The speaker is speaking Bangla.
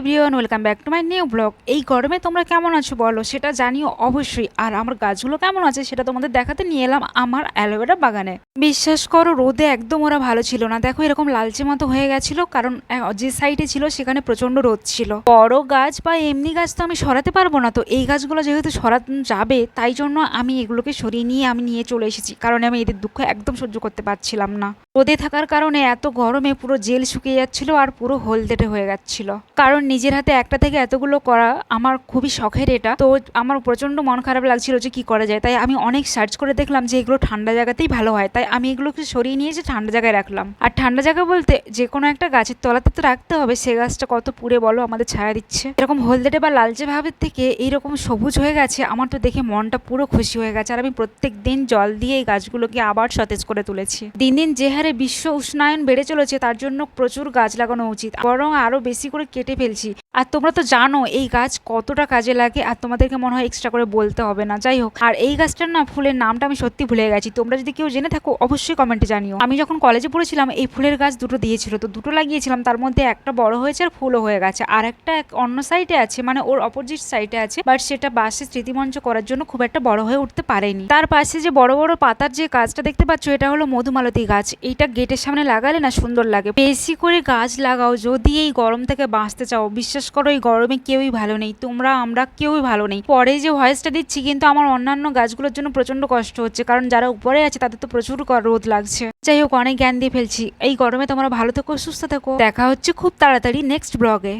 Everyone welcome back to my new blog এই গরমে তোমরা কেমন আছো বলো? সেটা জানিও অবশ্যই। আর আমার গাছগুলো কেমন আছে সেটা তোমাদের দেখাতে নিয়ে এলাম আমার অ্যালোভেরা বাগানে। বিশ্বাস করো, রোদে একদম ওরা ভালো ছিল না। দেখো, এরকম লালচে মতো হয়ে গেছিল, কারণ যে সাইডে ছিল, সেখানে প্রচণ্ড রোদ ছিল। বড় গাছ বা এমনি গাছ তো আমি সরাতে পারব না। তো এই গাছগুলো যেহেতু সরাতে যাবে, তাই জন্য আমি এগুলোকে সরিয়ে নিয়ে আমি নিয়ে চলে এসেছি। কারণ আমি এদের দুঃখ একদম সহ্য করতে পারছিলাম না। রোদে থাকার কারণে এত গরমে পুরো জেল শুকিয়ে যাচ্ছিল আর পুরো হলদেটে হয়ে যাচ্ছিল। কারণ নিজের হাতে একটা থেকে এতগুলো করা আমার খুবই শখের এটা। তো আমার প্রচণ্ড মন খারাপ লাগছিল যে কি করা যায়। তাই আমি অনেক সার্চ করে দেখলাম যে এগুলো ঠান্ডা জায়গাতেই ভালো হয়। তাই আমি এগুলোকে সরিয়ে নিয়ে যে ঠান্ডা জায়গায় রাখলাম। আর ঠান্ডা জায়গা বলতে যে কোনো একটা গাছের তলাতে তো রাখতে হবে। সে গাছটা কত পুড়ে বলো, আমাদের ছায়া দিচ্ছে। এরকম হলদেটে বা লালচে ভাবের থেকে এইরকম সবুজ হয়ে গেছে, আমার তো দেখে মনটা পুরো খুশি হয়ে গেছে। আর আমি প্রত্যেক দিন জল দিয়ে এই গাছগুলোকে আবার সতেজ করে তুলেছি। দিন দিন যে হারে বিশ্ব উষ্ণায়ন বেড়ে চলেছে, তার জন্য প্রচুর গাছ লাগানো উচিত। বরং আরও বেশি করে কেটে ফেলছি। আর তোমরা তো জানো, এই গাছ কতটা কাজে লাগে, আর তোমাদেরকে মনে হয় এক্সট্রা করে বলতে হবে না। যাই হোক, আর এই গাছটার না, ফুলের নামটা আমি সত্যি ভুলে গেছি। তোমরা যদি কেউ জেনে থাকো, অবশ্যই কমেন্টে জানিও। আমি যখন কলেজে পড়েছিলাম, এই ফুলের গাছ দুটো দিয়েছিল। তো দুটো লাগিয়েছিলাম, তার মধ্যে একটা বড় হয়েছে আর ফুলও হয়ে গেছে। আর একটা এক অন্য সাইডে আছে মানে ওর অপোজিট সাইডে আছে বাট সেটা বাসে স্মৃতিমঞ্চ করার জন্য খুব একটা বড় হয়ে উঠতে পারেনি। তার পাশে যে বড় বড় পাতার যে গাছটা দেখতে পাচ্ছ, এটা হলো মধুমালতী গাছ। এইটা গেটের সামনে লাগালে না সুন্দর লাগে? বেশি করে গাছ লাগাও, যদি এই গরম থেকে বাঁচতে চাও। বিশ্বাস করো, এই গরমে কেউই ভালো নেই। তোমরা, আমরা কেউই ভালো নেই। পরে যে ভয়েসটা দিচ্ছি, কিন্তু আমার অন্যান্য গাছগুলোর জন্য প্রচণ্ড কষ্ট হচ্ছে। কারণ যারা উপরে আছে, তাদের তো প্রচুর রোদ লাগছে। যাই হোক, অনেক জ্ঞান দিয়ে ফেলছি। এই গরমে তোমরা ভালো থেকো, সুস্থ থাকো। দেখা হচ্ছে খুব তাড়াতাড়ি নেক্সট ব্লগে